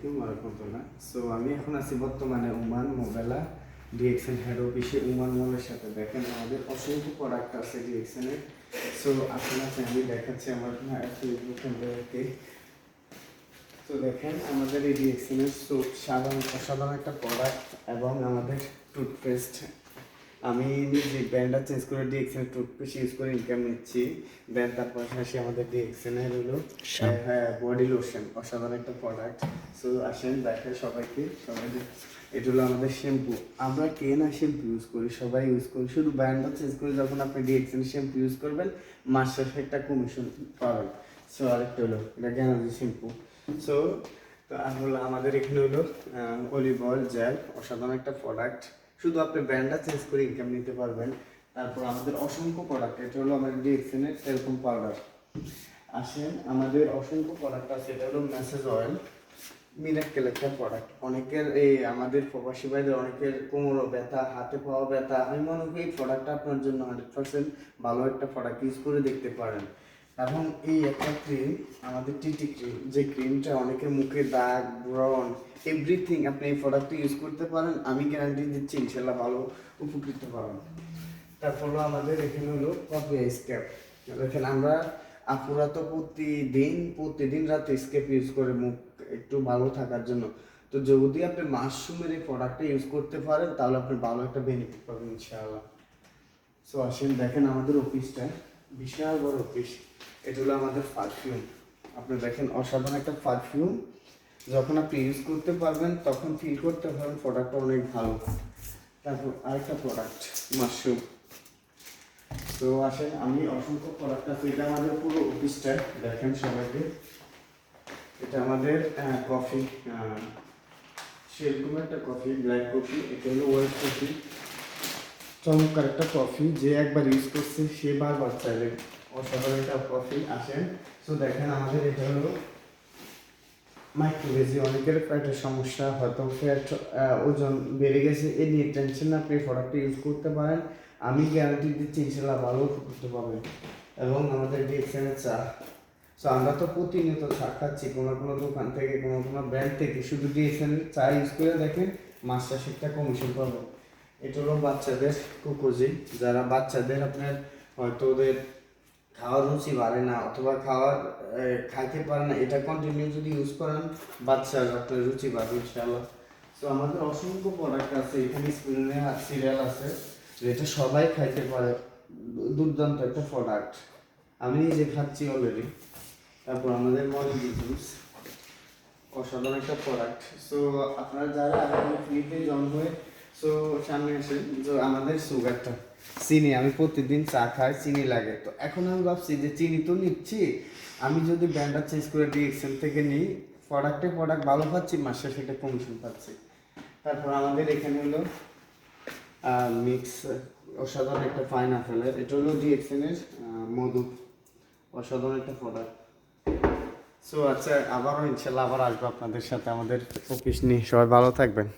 আলাইকুম রহমতুল্লাহ। সো আমি এখন আছি বর্তমানে ওমান হেড অফিসে। ওমান মলের সাথে দেখেন আমাদের অসংখ্য প্রোডাক্ট আছে ডিএক্সএন এর। সো আপনাকে আমি দেখাচ্ছি আমার ফেসবুকে তো দেখেন, আমাদের এই ডিএক্সএন এর সোপ সাধারণ অসাধারণ একটা প্রোডাক্ট এবং আমাদের টুথপেস্ট আমি নিজে ব্র্যান্ডটা চেঞ্জ করে ডিএক্সএন টুথপেস্ট ইউজ করে ইনকাম নিচ্ছি। দেন তার পাশাপাশি আমাদের ডিএক্সএন এর হলো হ্যাঁ বডি লোশন অসাধারণ একটা প্রোডাক্ট সো আসেন দেখেন সবাইকে সবাই এটা হলো আমাদের শ্যাম্পু আমরা কে না শ্যাম্পু ইউজ করি সবাই ইউজ করি। শুধু ব্র্যান্ডটা চেঞ্জ করে যখন আপনি ডিএক্সএন শ্যাম্পু ইউজ করবেন মাস শেষে একটা কমিশন পাবেন। সো আরেকটা হলো এটা জ্ঞানাজি শ্যাম্পু সো তো আর হলো আমাদের এখানে হলো অলিভ অয়েল জেল অসাধারণ একটা প্রোডাক্ট শুধু আপনি ব্র্যান্ডটা চেঞ্জ করে ইনকাম নিতে পারবেন। তারপর আমাদের অসংখ্য প্রোডাক্ট এটা হলো আমাদের ডিএক্সএনের এরকম পাউডার আসেন, আমাদের অসংখ্য প্রোডাক্ট আছে, এটা হলো মেসেজ অয়েল মিরাক্কেল একটা প্রোডাক্ট অনেকের এই আমাদের প্রবাসী ভাইদের, অনেকের কোমরও ব্যথা, হাতে পাওয়া ব্যথা। আমি মনে করি এই প্রোডাক্টটা আপনার জন্য হান্ড্রেড পার্সেন্ট ভালো একটা প্রোডাক্ট ইউজ করে দেখতে পারেন। এবং এই একটা ক্রিম আমাদের টিটি ক্রিম যে ক্রিমটা অনেকের মুখে দাগ ব্রন এভরিথিং আপনি এই প্রোডাক্টটা ইউজ করতে পারেন, আমি গ্যারান্টি দিচ্ছি, ইনশাল্লাহ ভালো উপকৃত পাবেন। তারপর আমাদের এখানে হলো কফি স্ক্যাপ দেখেন আমরা আপুরা তো প্রতিদিন প্রতিদিন রাতে স্কেপ ইউজ করে মুখ একটু ভালো থাকার জন্য। তো যদি আপনি মাশরুমের এই প্রোডাক্টটা ইউজ করতে পারেন, তাহলে আপনি ভালো একটা বেনিফিট পাবেন ইনশাআল্লাহ সো আসেন, দেখেন আমাদের অফিসটা বিশাল বড় অফিস এটা হলো আমাদের পারফিউম আপনি দেখেন অসাধারণ একটা পারফিউম যখন আপনি ইউজ করতে পারবেন, তখন ফিল করতে পারবেন প্রোডাক্টটা অনেক ভালো। তারপর আরেকটা প্রোডাক্ট মাশরুম তো আসেন, আমি অসংখ্য প্রোডাক্ট আছে। এটা আমাদের পুরো অফিসটা দেখেন সবাইকে। এটা আমাদের কফি সেরকম একটা কফি ব্ল্যাক কফি এটা হলো হোয়াইট কফি চমৎকার একটা কফি যে একবার ইউজ করছে, সে বারবার চাইলে। অসাধারণ একটা কফি আসেন তো দেখেন আমাদের এটা হলো মাইক্রোভেজি অনেকের পেটের সমস্যা, হয়তো ফ্যাট ওজন বেড়ে গেছে, এ নিয়ে টেনশন না আপনি প্রোডাক্টটা ইউজ করতে পারেন। আমি গ্যারান্টি দিচ্ছি ইনশাল্লাহ ভালো করতে পারবেন। এবং আমাদের ডিএক্সএনের চা। সো আমরা তো প্রতিনিয়ত চা খাচ্ছি, কোনো কোনো দোকান থেকে, কোনো কোনো ব্র্যান্ড থেকে। শুধু ডিএক্সএনের চা ইউজ করে দেখেন, মাস শেষে কমিশন পাবেন এটা হলো বাচ্চাদের কুকুজি যারা বাচ্চাদের আপনার হয়তো ওদের খাওয়ার রুচি বাড়ে না অথবা খাওয়ার খাইতে পারে না। এটা কন্টিনিউ যদি ইউজ করেন বাচ্চার আপনার রুচি বাড়বে ইনশাআল্লাহ। তো আমাদের অসংখ্য প্রোডাক্ট আছে এখানে স্প্রিনে সিরিয়াল আছে। যেটা সবাই খাইতে পারে। দুর্দান্ত একটা প্রোডাক্ট আমি নিজে খাচ্ছি অলরেডি তারপর আমাদের মর্নিং জুস অসাধারণ একটা প্রোডাক্ট সো আপনারা যারা আমাদের ফ্রিতে জন্ম হয়ে সো সামনে আসেন। যে আমাদের সুগারটা চিনি, আমি প্রতিদিন চা খাই, চিনি লাগে। তো এখন আমি ভাবছি যে চিনি তো নিচ্ছি। আমি যদি ব্র্যান্ডটা চেঞ্জ করে ডিএক্সএল থেকে নিই প্রোডাক্টে প্রোডাক্ট ভালো পাচ্ছি, মাসে সেটা কমিশন পাচ্ছি। তারপর আমাদের এখানে হলো মিক্স অসাধারণ একটা ফাইন আপেলের এটা হলো ডিএক্সএল এর মধু। অসাধারণ একটা প্রোডাক্ট সো আচ্ছা আবারও ইনশাল্লাহ আবার আসব আপনাদের সাথে আমাদের অফিস নিয়ে। সবাই ভালো থাকবেন।